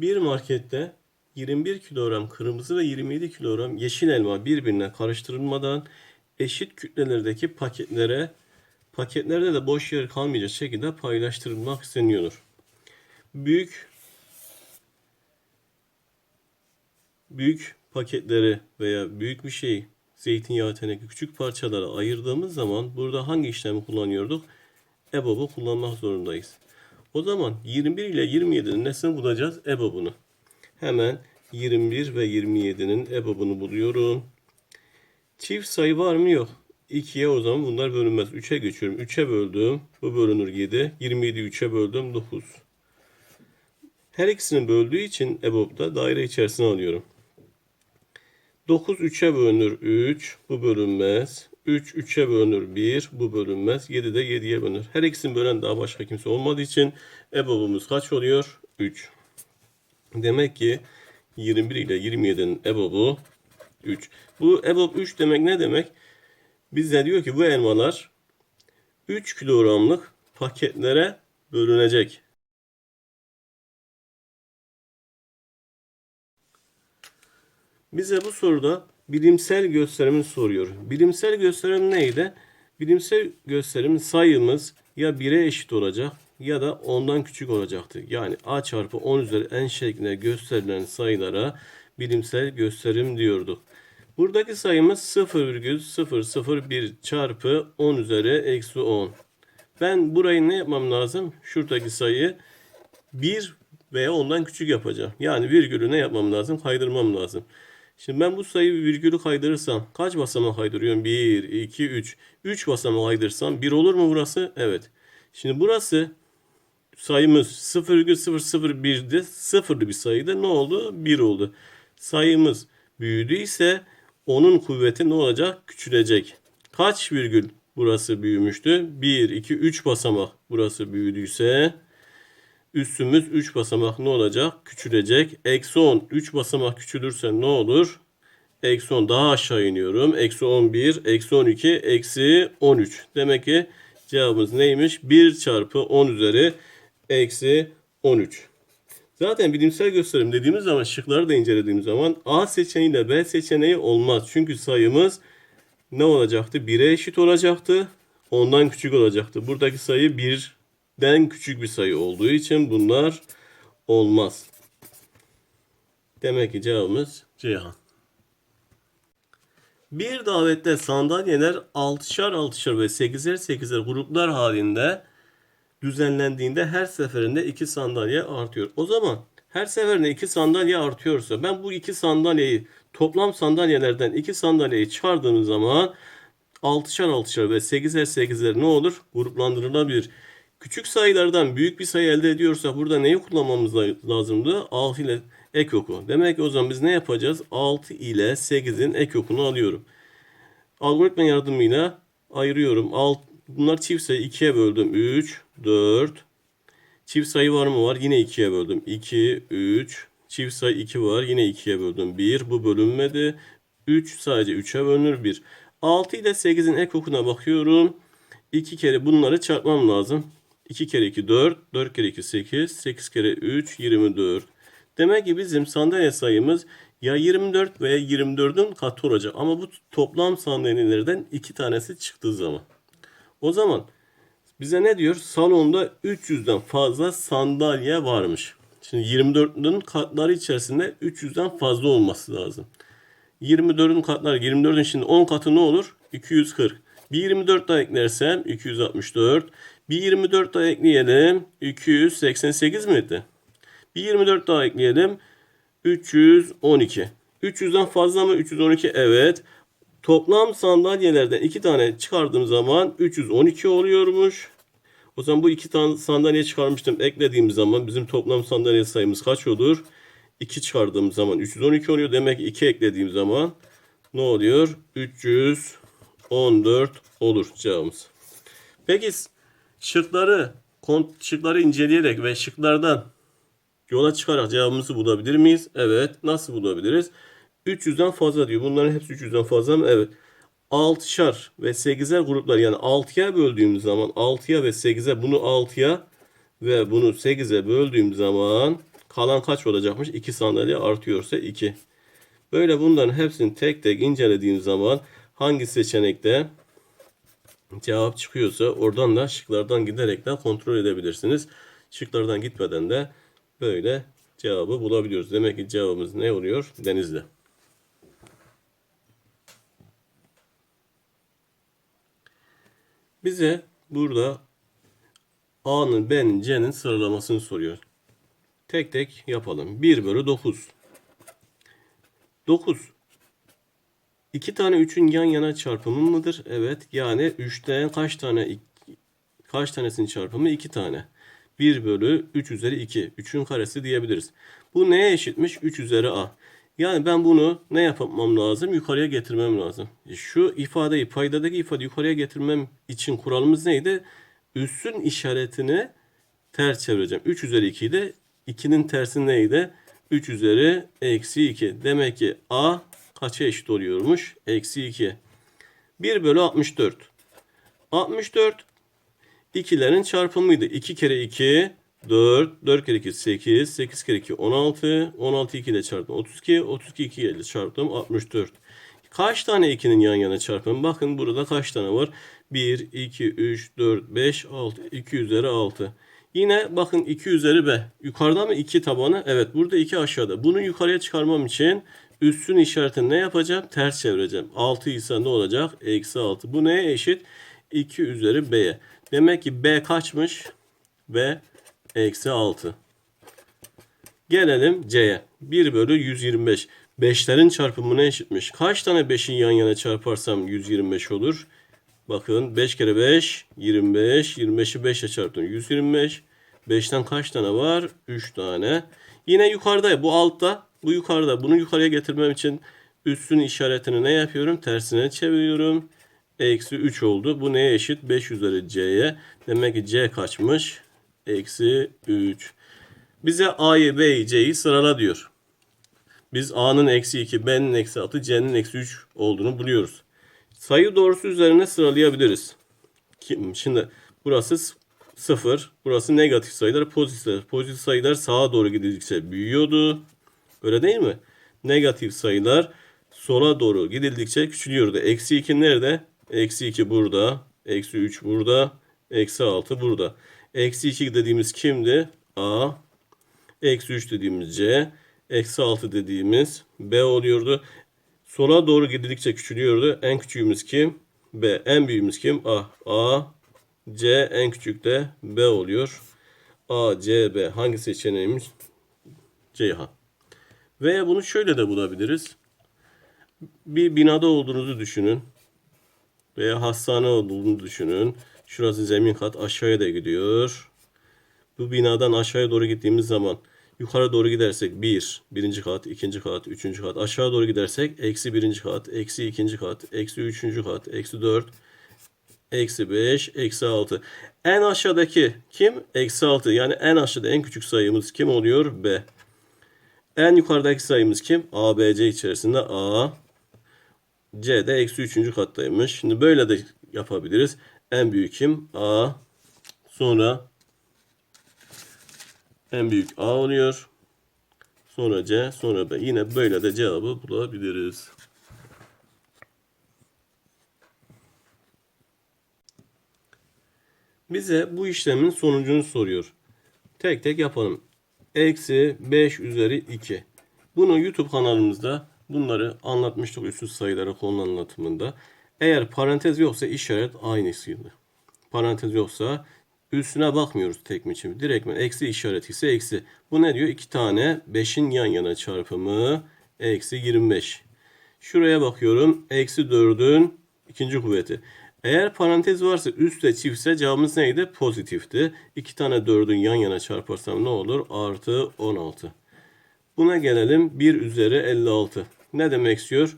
Bir markette 21 kilogram kırmızı ve 27 kilogram yeşil elma birbirine karıştırılmadan eşit kütlelerdeki paketlere paketlerde de boş yer kalmayacak şekilde paylaştırılmak isteniyordur. Büyük büyük paketleri veya büyük bir şey zeytinyağı teneke küçük parçalara ayırdığımız zaman burada hangi işlemi kullanıyorduk? EBOB'u kullanmak zorundayız. O zaman 21 ile 27'nin nesini bulacağız? EBOB'unu. Hemen 21 ve 27'nin EBOB'unu buluyorum. Çift sayı var mı? Yok. 2'ye o zaman bunlar bölünmez. 3'e geçiyorum. 3'e böldüm. Bu bölünür 7. 27'yi 3'e böldüm. 9. Her ikisini böldüğü için EBOB'da daire içerisine alıyorum. 9 3'e bölünür 3. Bu bölünmez. 3 3'e bölünür 1. Bu bölünmez. 7 de 7'ye bölünür. Her ikisini bölen daha başka kimse olmadığı için EBOB'umuz kaç oluyor? 3. Demek ki 21 ile 27'nin EBOB'u 3. Bu EBOB 3 demek ne demek? Bize diyor ki bu elmalar 3 kilogramlık paketlere bölünecek. Bize bu soruda bilimsel gösterimi soruyor. Bilimsel gösterim neydi? Bilimsel gösterim sayımız ya 1'e eşit olacak ya da ondan küçük olacaktı. Yani a çarpı 10 üzeri n şeklinde gösterilen sayılara bilimsel gösterim diyorduk. Buradaki sayımız 0,001 çarpı 10 üzeri eksi 10. Ben burayı ne yapmam lazım? Şuradaki sayıyı 1 veya ondan küçük yapacağım. Yani virgülü ne yapmam lazım? Kaydırmam lazım. Şimdi ben bu sayıyı virgülü kaydırırsam kaç basamak kaydırıyorum? 1, 2, 3. 3 basamak kaydırırsam 1 olur mu burası? Evet. Şimdi burası sayımız 0,001'di. Sıfırlı bir sayıydı. Ne oldu? 1 oldu. Sayımız büyüdüyse onun kuvveti ne olacak? Küçülecek. Kaç virgül burası büyümüştü? 1, 2, 3 basamak burası büyüdüyse üstümüz 3 basamak ne olacak? Küçülecek. Eksi 10 3 basamak küçülürse ne olur? Eksi 10 daha aşağı iniyorum. Eksi 11, eksi 12, eksi 13. Demek ki cevabımız neymiş? 1 çarpı 10 üzeri eksi 13. Zaten bilimsel gösterim dediğimiz zaman şıkları da incelediğimiz zaman A seçeneğiyle B seçeneği olmaz. Çünkü sayımız ne olacaktı? 1'e eşit olacaktı. Ondan küçük olacaktı. Buradaki sayı 1'den küçük bir sayı olduğu için bunlar olmaz. Demek ki cevabımız Ceyhan. Bir davette sandalyeler 6'şar 6'şar ve 8'er 8'er gruplar halinde düzenlendiğinde her seferinde 2 sandalye artıyor. O zaman her seferinde 2 sandalye artıyorsa ben bu 2 sandalyeyi toplam sandalyelerden 2 sandalyeyi çıkardığım zaman 6'şar 6'şar ve 8'er 8'er ne olur? Gruplandırılabilir. Küçük sayılardan büyük bir sayı elde ediyorsak burada neyi kullanmamız lazımdı? 6 ile ek oku. Demek ki o zaman biz ne yapacağız? 6 ile 8'in ek okunu alıyorum. Algoritma yardımıyla ayırıyorum. Alt, bunlar çift sayı 2'ye böldüm. 3, 4. Çift sayı var mı var? Yine 2'ye böldüm. 2, 3. Çift sayı 2 var. Yine 2'ye böldüm. 1. Bu bölünmedi. 3 sadece 3'e bölünür 1. 6 ile 8'in ek okuna bakıyorum. 2 kere bunları çarpmam lazım. 2 kere 2 4. 4 kere 2 8. 8 kere 3 24. Demek ki bizim sandalye sayımız ya 24 veya 24'ün katı olacak. Ama bu toplam sandalyelerden iki tanesi çıktığı zaman. O zaman bize ne diyor? Salonda 300'den fazla sandalye varmış. Şimdi 24'ün katları içerisinde 300'den fazla olması lazım. 24'ün katları 24'ün şimdi 10 katı ne olur? 240. Bir 24 daha eklersem 264. Bir 24 daha ekleyelim. 288 miydi? Bir 24 daha ekleyelim. 312. 300'den fazla mı? 312 evet. Toplam sandalyelerden iki tane çıkardığım zaman 312 oluyormuş. O zaman bu iki tane sandalye çıkarmıştım. Eklediğim zaman bizim toplam sandalye sayımız kaç olur? 2 çıkardığım zaman 312 oluyor. Demek ki 2 eklediğim zaman ne oluyor? 314 olur cevabımız. Peki şıkları şıkları inceleyerek ve şıklardan yola çıkarak cevabımızı bulabilir miyiz? Evet. Nasıl bulabiliriz? 300'den fazla diyor. Bunların hepsi 300'den fazla mı? Evet. 6'şar ve 8'er gruplar yani 6'ya böldüğümüz zaman 6'ya ve 8'e bunu 6'ya ve bunu 8'e böldüğüm zaman Kalan kaç olacakmış? 2 sandalye artıyorsa 2. Böyle bunların hepsini tek tek incelediğim zaman hangi seçenekte cevap çıkıyorsa oradan da şıklardan giderek de kontrol edebilirsiniz. Şıklardan gitmeden de böyle cevabı bulabiliyoruz. Demek ki cevabımız ne oluyor? Denizli. Bize burada A'nın, B'nin, C'nin sıralamasını soruyor. Tek tek yapalım. 1 bölü 9. 9. İki tane 3'ün yan yana çarpımı mıdır? Evet. Yani 3'ten kaç tane kaç tanesinin çarpımı? 2 tane. 1 bölü 3 üzeri 2. 3'ün karesi diyebiliriz. Bu neye eşitmiş? 3 üzeri A. Yani ben bunu ne yapmam lazım? Yukarıya getirmem lazım. E, Şu ifadeyi, paydadaki ifadeyi yukarıya getirmem için kuralımız neydi? Üssün işaretini ters çevireceğim. 3 üzeri 2'yi de 2'nin tersi neydi? 3 üzeri eksi 2. Demek ki A kaça eşit oluyormuş? Eksi 2. 1 bölü 64. 64 ikilerin çarpımıydı. 2 kere 2 4, 4 kere 2 8, 8 kere 2 16, 16 2 ile çarptım 32, 32 2 ile çarptım 64. Kaç tane 2'nin yan yana çarpımı? Bakın burada kaç tane var? 1, 2, 3, 4, 5, 6, 2 üzeri 6. Yine bakın 2 üzeri B. Yukarıda mı 2 tabanı? Evet burada 2 aşağıda. Bunu yukarıya çıkarmam için üstün işaretini ne yapacağım? Ters çevireceğim. 6 ise ne olacak? Eksi 6. Bu neye eşit? 2 üzeri B'ye. Demek ki B kaçmış? B eksi 6. Gelelim C'ye. 1 bölü 125. 5'lerin çarpımı ne eşitmiş? Kaç tane 5'in yan yana çarparsam 125 olur? Bakın 5 kere 5 25. 25'i 5 ile çarptım 125. 5'ten kaç tane var? 3 tane. Yine yukarıda bu altta bu yukarıda. Bunu yukarıya getirmem için üstün işaretini ne yapıyorum? Tersine çeviriyorum. Eksi 3 oldu. Bu neye eşit? 5 üzeri C'ye. Demek ki C kaçmış? Eksi 3. Bize A'yı, B'yi, C'yi sırala diyor. Biz A'nın eksi 2, B'nin eksi 6, C'nin eksi 3 olduğunu buluyoruz. Sayı doğrusu üzerine sıralayabiliriz. Şimdi burası 0, burası negatif sayılar, pozitif sayılar. Pozitif sayılar sağa doğru gidildikçe büyüyordu. Öyle değil mi? Negatif sayılar sola doğru gidildikçe küçülüyordu. Eksi 2 nerede? Eksi 2 burada. Eksi 3 burada. Eksi 6 burada. Eksi 2 dediğimiz kimdi? A. Eksi 3 dediğimiz C. Eksi 6 dediğimiz B oluyordu. Sola doğru gidildikçe küçülüyordu. En küçüğümüz kim? B. En büyüğümüz kim? A. A. C. En küçük de B oluyor. A, C, B. Hangi seçeneğimiz? Ceyhan. Veya bunu şöyle de bulabiliriz. Bir binada olduğunuzu düşünün. Veya hastane olduğunu düşünün. Şurası zemin kat aşağıya da gidiyor. Bu binadan aşağıya doğru gittiğimiz zaman yukarı doğru gidersek 1, birinci kat, ikinci kat, üçüncü kat. Aşağı doğru gidersek eksi birinci kat, eksi ikinci kat, eksi üçüncü kat, eksi 4, eksi 5, eksi 6. En aşağıdaki kim? Eksi 6. Yani en aşağıda en küçük sayımız kim oluyor? B. En yukarıdaki sayımız kim? A, B, C içerisinde A. C de eksi üçüncü kattaymış. Şimdi böyle de yapabiliriz. En büyük kim? A. Sonra en büyük A oluyor. Sonra C, sonra B. Yine böyle de cevabı bulabiliriz. Bize bu işlemin sonucunu soruyor. Tek tek yapalım. Eksi 5 üzeri 2. Bunu YouTube kanalımızda bunları anlatmıştık üstsüz sayıları konu anlatımında. Eğer parantez yoksa işaret aynısıydı. Parantez yoksa üstüne bakmıyoruz tek mi çift. Direkt eksi işareti ise eksi. Bu ne diyor? 2 tane 5'in yan yana çarpımı eksi 25. Şuraya bakıyorum. Eksi 4'ün ikinci kuvveti. Eğer parantez varsa üstte çiftse cevabımız neydi? Pozitifti. 2 tane 4'ün yan yana çarparsam ne olur? Artı 16. Buna gelelim. 1 üzeri 56. Ne demek istiyor?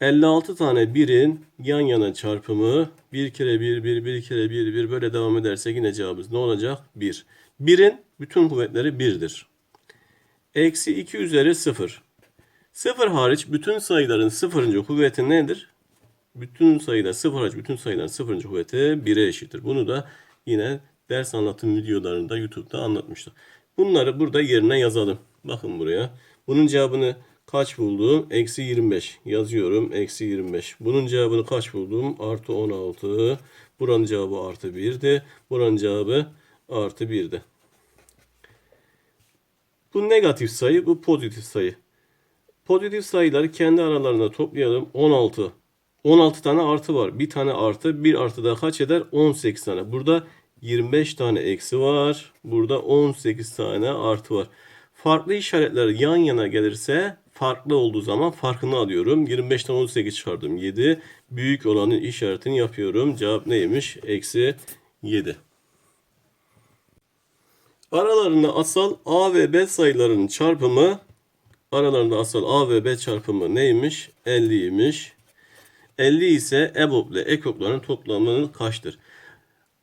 56 tane 1'in yan yana çarpımı 1 kere 1, 1, 1 kere 1, 1 böyle devam edersek yine cevabımız ne olacak? 1. 1'in bütün kuvvetleri 1'dir. Eksi 2 üzeri 0. 0 hariç bütün sayıların sıfırıncı kuvveti nedir? Bütün sayılar 0 hariç bütün sayıların sıfırıncı kuvveti 1'e eşittir. Bunu da yine ders anlatım videolarında YouTube'da anlatmıştık. Bunları burada yerine yazalım. Bakın buraya. Bunun cevabını kaç buldum? Eksi 25. Yazıyorum. Eksi 25. Bunun cevabını kaç buldum? Artı 16. Buranın cevabı artı 1'di. Buranın cevabı artı 1'di. Bu negatif sayı, bu pozitif sayı. Pozitif sayıları kendi aralarında toplayalım. 16. 16 tane artı var. Bir tane artı. Bir artı da kaç eder? 18 tane. Burada 25 tane eksi var. Burada 18 tane artı var. Farklı işaretler yan yana gelirse farklı olduğu zaman farkını alıyorum. 25'ten 18 çıkardım. 7. Büyük olanın işaretini yapıyorum. Cevap neymiş? Eksi 7. Aralarında asal A ve B sayılarının çarpımı aralarında asal A ve B çarpımı neymiş? 50'ymiş. 50 ise EBOB ile EKOB'ların toplamının kaçtır?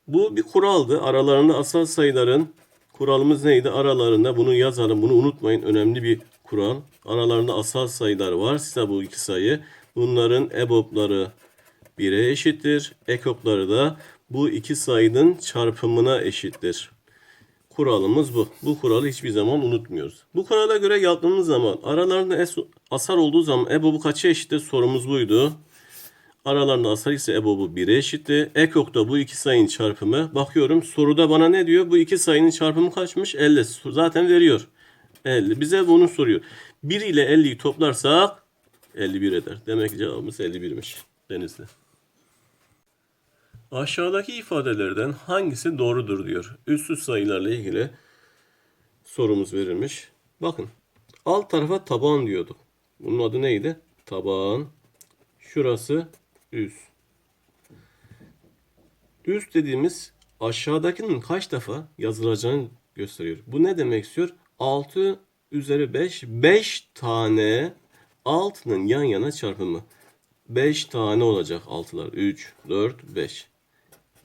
Bu bir kuraldı. Aralarında asal sayıların kuralımız neydi? Aralarında bunu yazalım. Bunu unutmayın. Önemli bir kural. Aralarında asal sayılar var. Size bu iki sayı. Bunların EBOB'ları 1'e eşittir. EKOB'ları da bu iki sayının çarpımına eşittir. Kuralımız bu. Bu kuralı hiçbir zaman unutmuyoruz. Bu kurala göre yaptığımız zaman aralarında asal olduğu zaman EBOB'u kaça eşittir? Sorumuz buydu. Aralarında asal ise EBOB'u 1'e eşitti. EKOK'ta bu iki sayının çarpımı. Bakıyorum soruda bana ne diyor? Bu iki sayının çarpımı kaçmış? 50. Zaten veriyor. 50. Bize bunu soruyor. 1 ile 50'yi toplarsak 51 eder. Demek ki cevabımız 51'miş. Denizli. Aşağıdaki ifadelerden hangisi doğrudur diyor. Üstsüz sayılarla ilgili sorumuz verilmiş. Bakın alt tarafa taban diyorduk. Bunun adı neydi? Taban. Şurası üst. Üst dediğimiz aşağıdakinin kaç defa yazılacağını gösteriyor. Bu ne demek istiyor? 6 üzeri 5. 5 tane altının yan yana çarpımı. 5 tane olacak altılar. 3, 4, 5.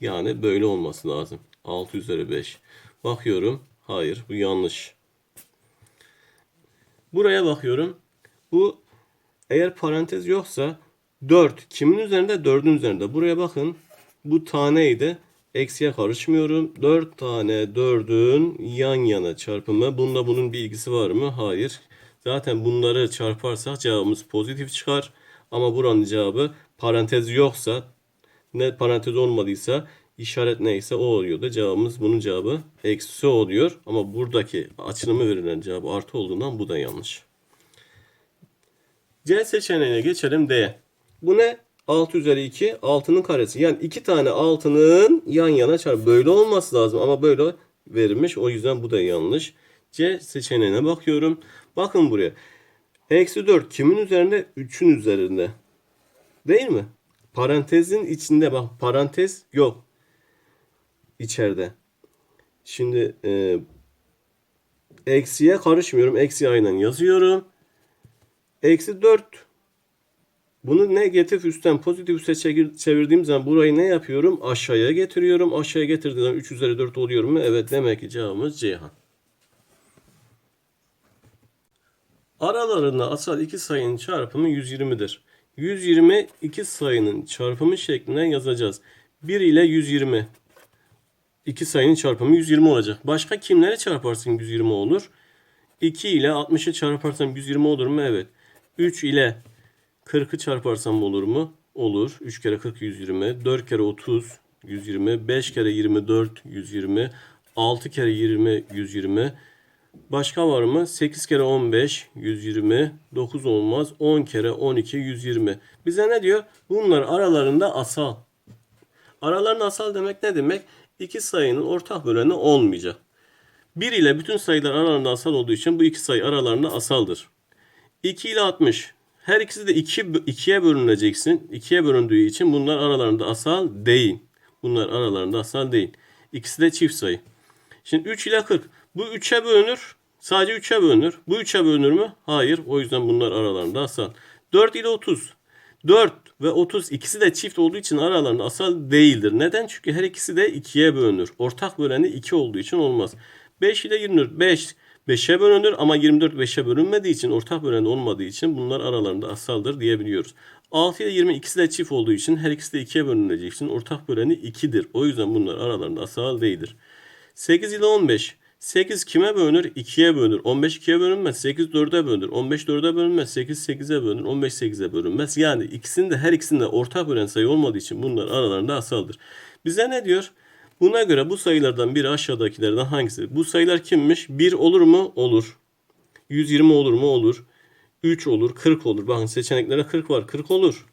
Yani böyle olması lazım. 6 üzeri 5. Bakıyorum. Hayır bu yanlış. Buraya bakıyorum. Bu eğer parantez yoksa 4. Kimin üzerinde? 4'ün üzerinde. Buraya bakın. Bu taneydi. Eksiye karışmıyorum. 4 tane 4'ün yan yana çarpımı. Bunda bunun bir ilgisi var mı? Hayır. Zaten bunları çarparsak cevabımız pozitif çıkar. Ama buranın cevabı parantez yoksa ne parantez olmadıysa işaret neyse o oluyordu. Cevabımız bunun cevabı eksi oluyor. Ama buradaki açılımı verilen cevabı artı olduğundan bu da yanlış. C seçeneğine geçelim D. Bu ne? 6 üzeri 2 6'nın karesi. Yani iki tane altının yan yana çarpı. Böyle olması lazım ama böyle verilmiş. O yüzden bu da yanlış. C seçeneğine bakıyorum. Bakın buraya. Eksi 4 kimin üzerinde? 3'ün üzerinde. Değil mi? Parantezin içinde bak parantez yok. içeride. Şimdi e, eksiye karışmıyorum. Eksi aynen yazıyorum. Eksi 4 bunu negatif üstten pozitif üste çevir- çevirdiğim zaman burayı ne yapıyorum? Aşağıya getiriyorum. Aşağıya getirdiğim zaman 3 üzeri 4 oluyor mu? Evet demek ki cevabımız Ceyhan. Aralarında asal iki sayının çarpımı 120'dir. 120 iki sayının çarpımı şeklinde yazacağız. 1 ile 120. İki sayının çarpımı 120 olacak. Başka kimleri çarparsın 120 olur? 2 ile 60'ı çarparsam 120 olur mu? Evet. 3 ile 40'ı çarparsam olur mu? Olur. 3 kere 40 120. 4 kere 30 120. 5 kere 24 120. 6 kere 20 120. Başka var mı? 8 kere 15 120. 9 olmaz. 10 kere 12 120. Bize ne diyor? Bunlar aralarında asal. Aralarında asal demek ne demek? İki sayının ortak böleni olmayacak. 1 ile bütün sayılar aralarında asal olduğu için bu iki sayı aralarında asaldır. 2 ile 60. Her ikisi de 2 ikiye bölüneceksin. 2'ye bölündüğü için bunlar aralarında asal değil. Bunlar aralarında asal değil. İkisi de çift sayı. Şimdi 3 ile 40. Bu 3'e bölünür. Sadece 3'e bölünür. Bu 3'e bölünür mü? Hayır. O yüzden bunlar aralarında asal. 4 ile 30. 4 ve 30 ikisi de çift olduğu için aralarında asal değildir. Neden? Çünkü her ikisi de 2'ye bölünür. Ortak böleni 2 olduğu için olmaz. 5 ile 24. 5 5'e bölünür ama 24 5'e bölünmediği için ortak bölen olmadığı için bunlar aralarında asaldır diyebiliyoruz. 6 ile 20 ikisi de çift olduğu için her ikisi de 2'ye bölüneceği için ortak böleni 2'dir. O yüzden bunlar aralarında asal değildir. 8 ile 15 8 kime bölünür? 2'ye bölünür. 15 2'ye bölünmez. 8 4'e bölünür. 15 4'e bölünmez. 8 8'e bölünür. 15 8'e bölünmez. Yani ikisinin de her ikisinin de ortak bölen sayı olmadığı için bunlar aralarında asaldır. Bize ne diyor? Buna göre bu sayılardan biri aşağıdakilerden hangisi? Bu sayılar kimmiş? 1 olur mu? Olur. 120 olur mu? Olur. 3 olur. 40 olur. Bakın seçeneklere 40 var. 40 olur.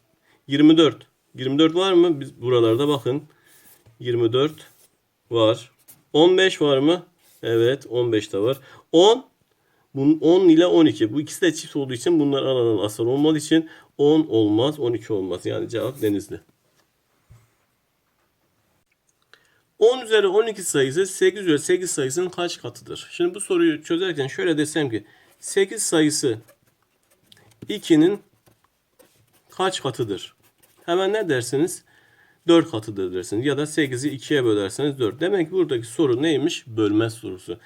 24. 24 var mı? Biz buralarda bakın. 24 var. 15 var mı? Evet 15 de var. 10 bunun 10 ile 12. Bu ikisi de çift olduğu için bunlar aralarında asal olmadığı için 10 olmaz 12 olmaz. Yani cevap denizli. 10 üzeri 12 sayısı 8 üzeri 8 sayısının kaç katıdır? Şimdi bu soruyu çözerken şöyle desem ki 8 sayısı 2'nin kaç katıdır? Hemen ne dersiniz? 4 katıdır dersiniz. Ya da 8'i 2'ye bölerseniz 4. Demek ki buradaki soru neymiş? Bölme sorusu.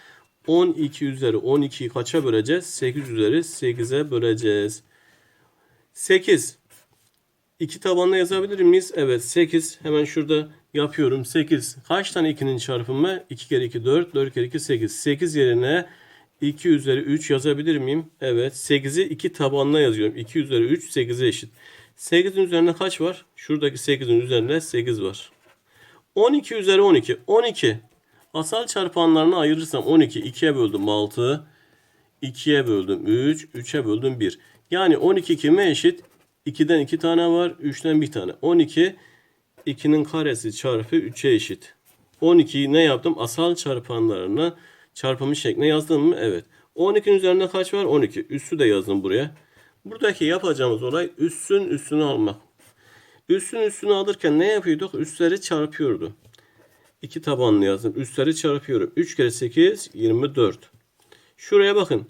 12 üzeri 12'yi kaça böleceğiz? 8 üzeri 8'e böleceğiz. 8. 2 tabanla yazabilir miyiz? Evet 8. Hemen şurada yapıyorum. 8. Kaç tane 2'nin çarpımı? 2 kere 2 4. 4 kere 2 8. 8 yerine 2 üzeri 3 yazabilir miyim? Evet. 8'i 2 tabanla yazıyorum. 2 üzeri 3 8'e eşit. 8'in üzerine kaç var? Şuradaki 8'in üzerine 8 var. 12 üzeri 12. 12. Asal çarpanlarını ayırırsam 12. 2'ye böldüm 6. 2'ye böldüm 3. 3'e böldüm 1. Yani 12 kime eşit? 2'den 2 tane var. 3'ten 1 tane. 12 2'nin karesi çarpı 3'e eşit. 12'yi ne yaptım? Asal çarpanlarını çarpımı şekline yazdım mı? Evet. 12'nin üzerinde kaç var? 12. Üssü de yazdım buraya. Buradaki yapacağımız olay üssün üstünü almak. Üssün üstünü alırken ne yapıyorduk? Üstleri çarpıyordu. 2 tabanlı yazdım. Üstleri çarpıyorum. 3 kere 8 24. Şuraya bakın.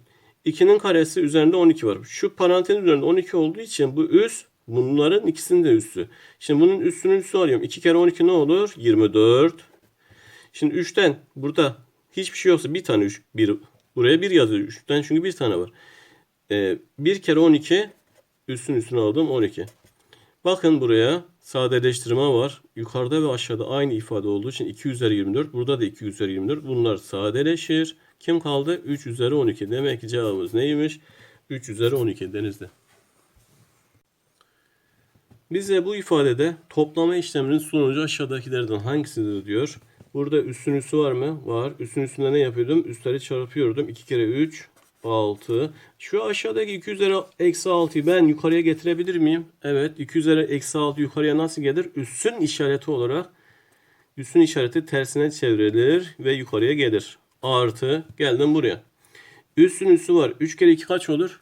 2'nin karesi üzerinde 12 var. Şu parantezin üzerinde 12 olduğu için bu üs bunların ikisinin de üssü. Şimdi bunun üstünün üssü arıyorum. 2 kere 12 ne olur? 24. Şimdi 3'ten burada hiçbir şey yoksa bir tane 3 bir buraya 1 yazıyor 3'ten çünkü bir tane var. Ee, 1 kere 12 üstün üstüne aldım 12. Bakın buraya sadeleştirme var. Yukarıda ve aşağıda aynı ifade olduğu için 2 üzeri 24. Burada da 2 üzeri 24. Bunlar sadeleşir. Kim kaldı? 3 üzeri 12. Demek ki cevabımız neymiş? 3 üzeri 12 denizde. Bize bu ifadede toplama işleminin sonucu aşağıdakilerden hangisidir diyor. Burada üstün üssü var mı? Var. Üstün üstünde ne yapıyordum? Üstleri çarpıyordum. 2 kere 3 6. Şu aşağıdaki 2 üzeri eksi 6'yı ben yukarıya getirebilir miyim? Evet. 2 üzeri eksi 6 yukarıya nasıl gelir? Üssün işareti olarak üssün işareti tersine çevrilir ve yukarıya gelir. Artı. Geldim buraya. Üssün üssü var. 3 kere 2 kaç olur?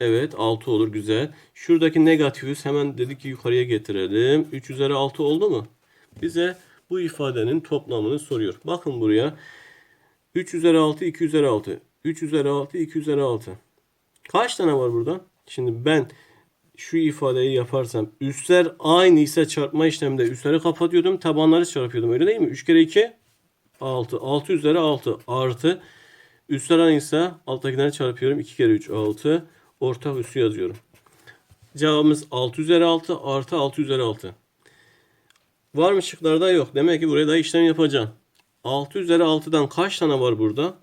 Evet 6 olur güzel. Şuradaki negatifüs hemen dedik ki yukarıya getirelim. 3 üzeri 6 oldu mu? Bize bu ifadenin toplamını soruyor. Bakın buraya. 3 üzeri 6 2 üzeri 6. 3 üzeri 6 2 üzeri 6. Kaç tane var burada? Şimdi ben şu ifadeyi yaparsam üstler aynı ise çarpma işleminde üstleri kapatıyordum. Tabanları çarpıyordum. Öyle değil mi? 3 kere 2 6. 6 üzeri 6 artı üstler aynıysa alttakileri çarpıyorum. 2 kere 3 6. Ortak üssü yazıyorum. Cevabımız 6 üzeri 6 artı 6 üzeri 6. Var mı şıklarda? Yok. Demek ki buraya da işlem yapacağım. 6 üzeri 6'dan kaç tane var burada?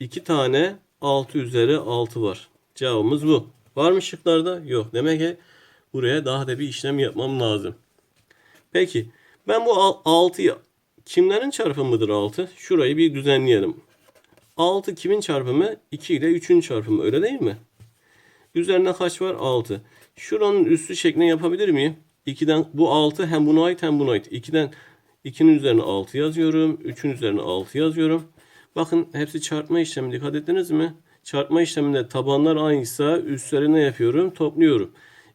2 tane 6 üzeri 6 var. Cevabımız bu. Var mı şıklarda? Yok. Demek ki buraya daha da bir işlem yapmam lazım. Peki ben bu 6'yı kimlerin çarpımıdır 6? Şurayı bir düzenleyelim. 6 kimin çarpımı? 2 ile 3'ün çarpımı öyle değil mi? Üzerine kaç var? 6. Şuranın üstü şeklini yapabilir miyim? 2'den bu 6 hem buna ait hem buna ait. 2'den 2'nin üzerine 6 yazıyorum. 3'ün üzerine 6 yazıyorum. Bakın hepsi çarpma işlemi dikkat ettiniz mi? Çarpma işleminde tabanlar aynıysa üstleri ne yapıyorum? Topluyorum.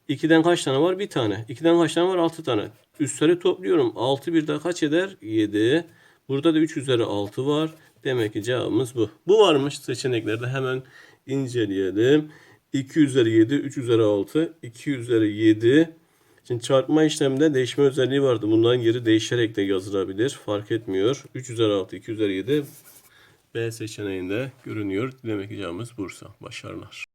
2'den kaç tane var? Bir tane. 2'den kaç tane var? 6 tane. Üstleri topluyorum. 6 bir daha kaç eder? 7. Burada da 3 üzeri 6 var. Demek ki cevabımız bu. Bu varmış seçeneklerde hemen inceleyelim. 2 üzeri 7, 3 üzeri 6, 2 üzeri 7. Şimdi çarpma işleminde değişme özelliği vardı. Bunların yeri değişerek de yazılabilir. Fark etmiyor. 3 üzeri 6, 2 üzeri 7 B seçeneğinde görünüyor. Demek ki cevabımız Bursa. Başarılar.